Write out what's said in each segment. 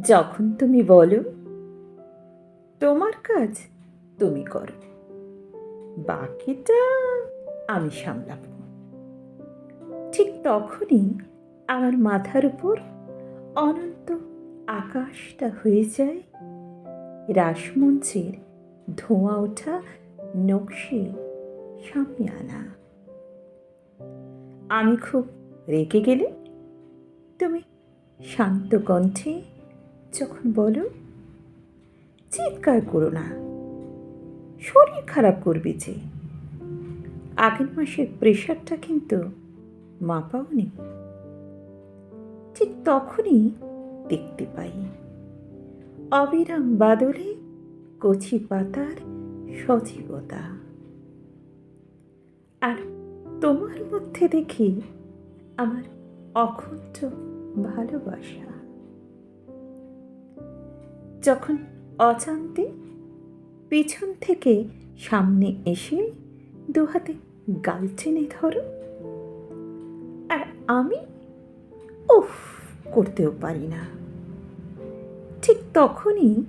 যখন তুমি বলো, তোমার কাজ তুমি করো। বাকিটা আমি সামলাব। ঠিক তখনই আমার মাথার উপর অনন্ত আকাশটা হয়ে যায়। রাসমঞ্চের ধোঁয়া ওঠা নকশে সামিয়ানা আমি খুব রেগে গেলে তুমি শান্ত কণ্ঠে যখন বলো, চিৎকার করো না। শরীর খারাপ করবে যে। আগের মাসের প্রেশারটা কিন্তু মাপাও মাপাওনি ঠিক তখনই দেখতে পাই। অবিরাম বাদলে কচি পাতার সজীবতা। আর তোমার মধ্যে দেখি আমার অখণ্ড ভালোবাসা। যখন অজান্তে পিছন থেকে সামনে এসে দু হাতে গাল টেনে ধরো, আর আমি উফ করতেও পারি না। ঠিক তখনই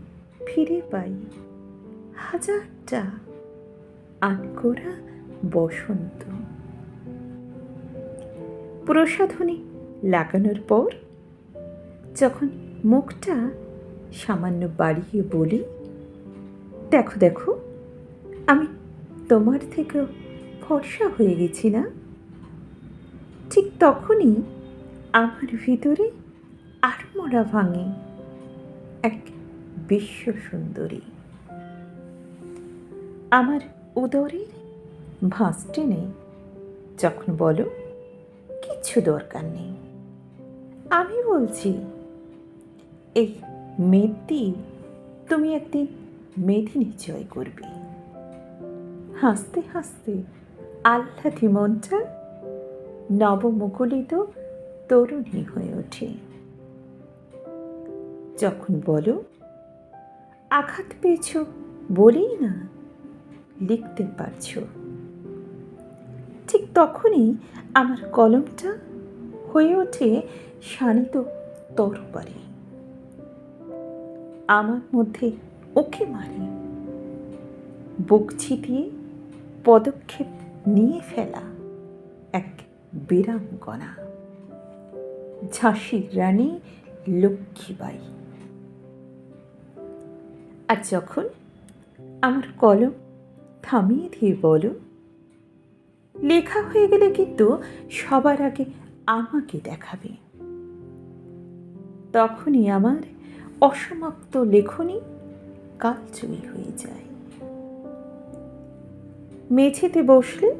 ফিরে পাই হাজারটা আনকোরা বসন্ত। প্রসাধনী লাগানোর পর যখন মুখটা সামান্য বাড়িয়ে বলি, দেখো দেখো, আমি তোমার থেকেও ফর্সা হয়ে গেছি না? ঠিক তখনই আমার ভিতরে আড়মোড়া ভাঙে এক বিশ্ব সুন্দরী। আমার উদরের ভাঁজ টেনে যখন বলো কিচ্ছু দরকার নেই। আমি বলছি, এই মেদি তুমি একদিন মেধি জয় করবে। হাসতে হাসতে আহ্লাদি মনটা নবমুকুলিত তরুণী হয়ে ওঠে। যখন বলো, আঘাত পেয়েছ বলেই না, লিখতে পারছ। ঠিক তখনই আমার কলমটা হয়ে ওঠে শানিত তরবারি। আমার মধ্যে ওকে মারি। বুক ছিটিয়ে পদক্ষেপ নিয়ে ফেলা এক বীরাঙ্গনা ঝাঁসির রানী লক্ষ্মীবাই আর যখন আমার কলম থামিয়ে দিয়ে বলো, লেখা হয়ে গেলে কিন্তু সবার আগে আমাকে দেখাবে। তখনই আমার অসমাপ্ত লেখনী কালজয়ী হয়ে যায়। মেঝেতে বসলে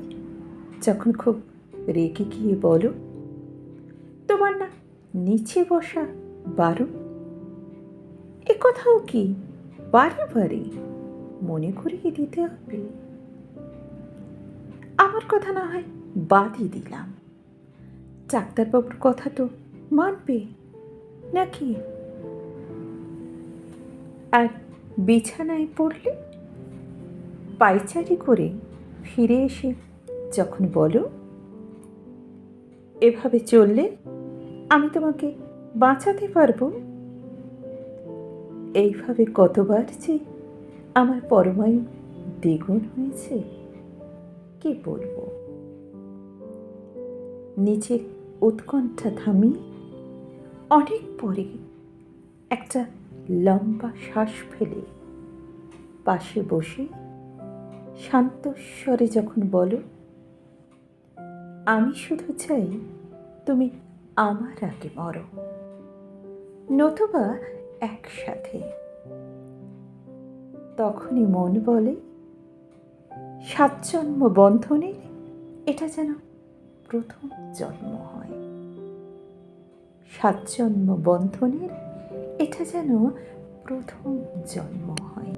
যখন খুব রেগে গিয়ে বলো, তোমার না নিচে বসা বারো? এ কথাও কি বারে বারে মনে করিয়ে দিতে হবে? আমার কথা না হয় বাদই দিলাম। ডাক্তারবাবুর কথা তো মানবে নাকি? আর বিছানায় পড়লে পাইচারি করে ফিরে এসে যখন বলো, এভাবে চললে আমি তোমাকে বাঁচাতে পারব? এইভাবে কতবার যে আমার পরমায়ু দ্বিগুণ হয়েছে, কি বলব? নিজের উৎকণ্ঠা থামিয়ে অনেক পরে একটা লম্বা শ্বাস ফেলে। পাশে বসে শান্তস্বরে যখন বলো, আমি শুধু চাই তুমি আমার আগে মরো। নতুবা একসাথে। তখনই মন বলে সাত জন্ম বন্ধনের এটা যেন প্রথম জন্ম হয়। সাত জন্ম বন্ধনের এটা যেন প্রথম জন্ম হয়।